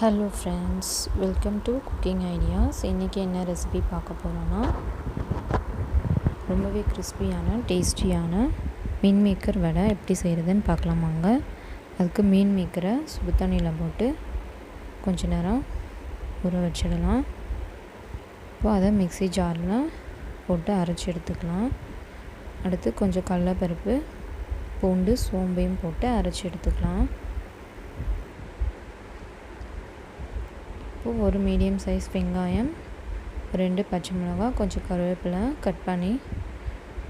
Hello friends welcome to cooking ideas இன்றைக்கி என்ன recipe பார்க்க போகிறோன்னா ரொம்பவே கிறிஸ்பியான டேஸ்டியான மீன் மேக்கர் வடை எப்படி செய்கிறதுன்னு பார்க்கலாமாங்க அதுக்கு மீன் மேக்கரை சுடு தண்ணியில் போட்டு கொஞ்ச நேரம் ஊற வச்சிடலாம். இப்போ அதை மிக்ஸி ஜாரில் போட்டு அரைச்சி எடுத்துக்கலாம். அடுத்து கொஞ்சம் கடலப்பருப்பு பூண்டு சோம்பையும் போட்டு அரைச்சி எடுத்துக்கலாம். இப்போது ஒரு மீடியம் சைஸ் வெங்காயம் ரெண்டு பச்சை மிளகாய் கொஞ்சம் கருவேப்பிலை கட் பண்ணி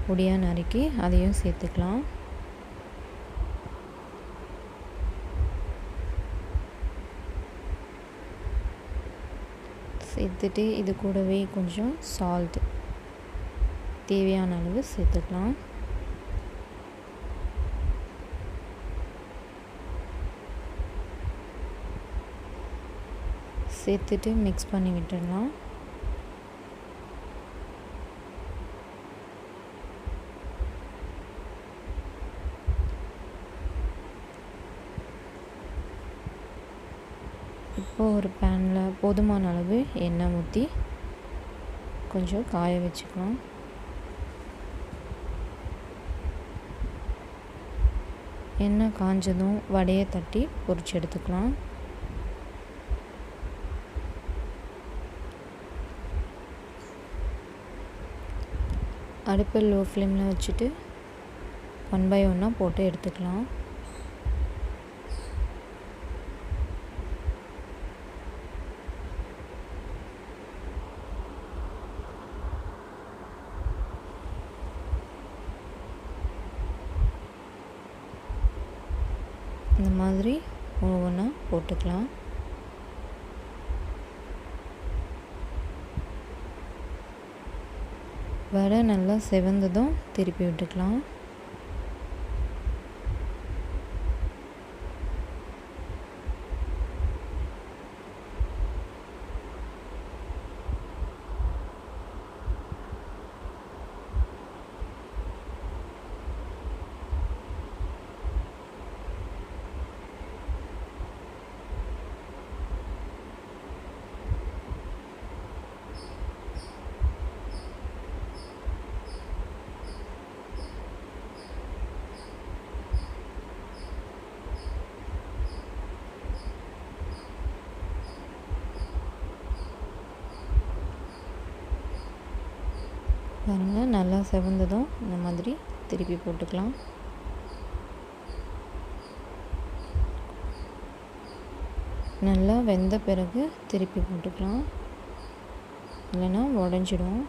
பொடியாக நறுக்கி அதையும் சேர்த்துக்கலாம். சேர்த்துட்டு இது கூடவே கொஞ்சம் சால்ட் தேவையான அளவு சேர்த்துக்கலாம். சேர்த்துட்டு மிக்ஸ் பண்ணி விட்டுடலாம். இப்போது ஒரு பேனில் போதுமான அளவு எண்ணெய் ஊற்றி கொஞ்சம் காய வச்சுக்கலாம். எண்ணெய் காஞ்சதும் வடையை தட்டி பொறிச்சு எடுத்துக்கலாம். அடுப்பை லோ ஃப்ளேமில் வச்சுட்டு ஒன் பை ஒன்னாக போட்டு எடுத்துக்கலாம். இந்த மாதிரி ஒவ்வொன்றா போட்டுக்கலாம். வடை நல்லா செவந்ததும் திருப்பி விட்டுக்கலாம். பாருங்கள் நல்லா செவந்ததும் இந்த மாதிரி திருப்பி போட்டுக்கலாம். நல்லா வெந்த பிறகு திருப்பி போட்டுக்கலாம். இல்லைன்னா உடஞ்சிடும்.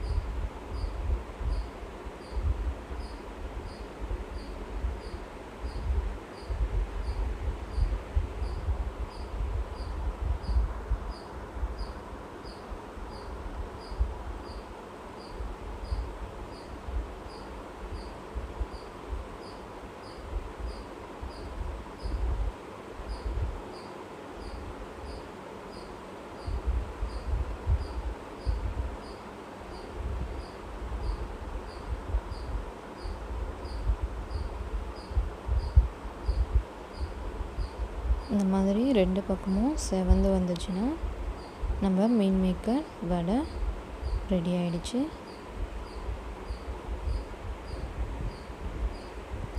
இந்த மாதிரி ரெண்டு பக்கமும் செவந்து வந்துச்சுன்னா நம்ம மீன் மேக்கர் வடை ரெடி ஆயிடுச்சு.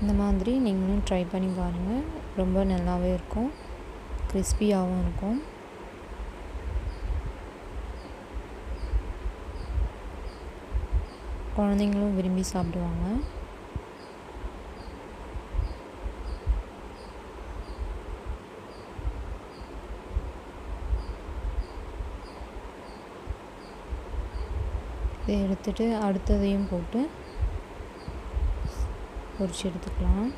இந்த மாதிரி நீங்களும் ட்ரை பண்ணி பாருங்கள் ரொம்ப நல்லாவே இருக்கும். கிறிஸ்பியாகவும் இருக்கும். குழந்தைங்களும் விரும்பி சாப்பிடுவாங்க. இதை எடுத்துகிட்டு அடுத்ததையும் போட்டு பொரிச்சு எடுத்துக்கலாம்.